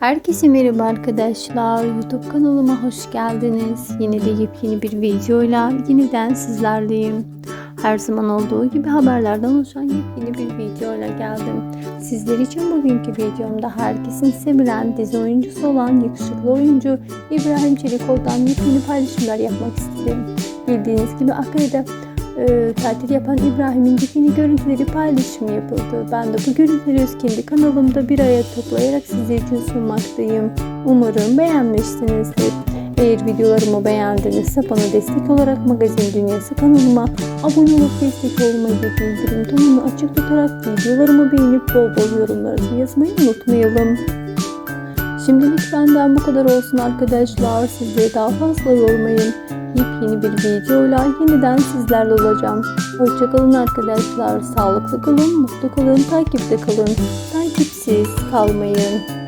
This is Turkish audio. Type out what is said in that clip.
Herkese merhaba arkadaşlar. YouTube kanalıma hoş geldiniz. Yine de yepyeni bir videoyla yeniden sizlerleyim. Her zaman olduğu gibi haberlerden oluşan yepyeni bir videoyla geldim. Sizler için bugünkü videomda herkesin sevilen dizi oyuncusu olan yakışıklı oyuncu İbrahim Çelikov'dan yepyeni paylaşımlar yapmak istedim. Bildiğiniz gibi Akkaya'da e, tatil yapan İbrahim'in bikini görüntüleri paylaşımı yapıldı. Ben de bu görüntüleri öz kendi kanalımda bir araya toplayarak sizler için sunmaktayım. Umarım beğenmişsinizdir. Eğer videolarımı beğendinizse bana destek olarak Magazin Dünyası kanalıma abone olup destek olmayı ve bildirim tonunu açık tutarak videolarımı beğenip bol bol yorumlarınızı yazmayı unutmayalım. Şimdilik benden bu kadar olsun arkadaşlar. Sizleri daha fazla yormayın. Yepyeni bir videoyla yeniden sizlerle olacağım. Hoşçakalın arkadaşlar. Sağlıklı kalın, mutlu kalın, takipte kalın. Takipsiz kalmayın.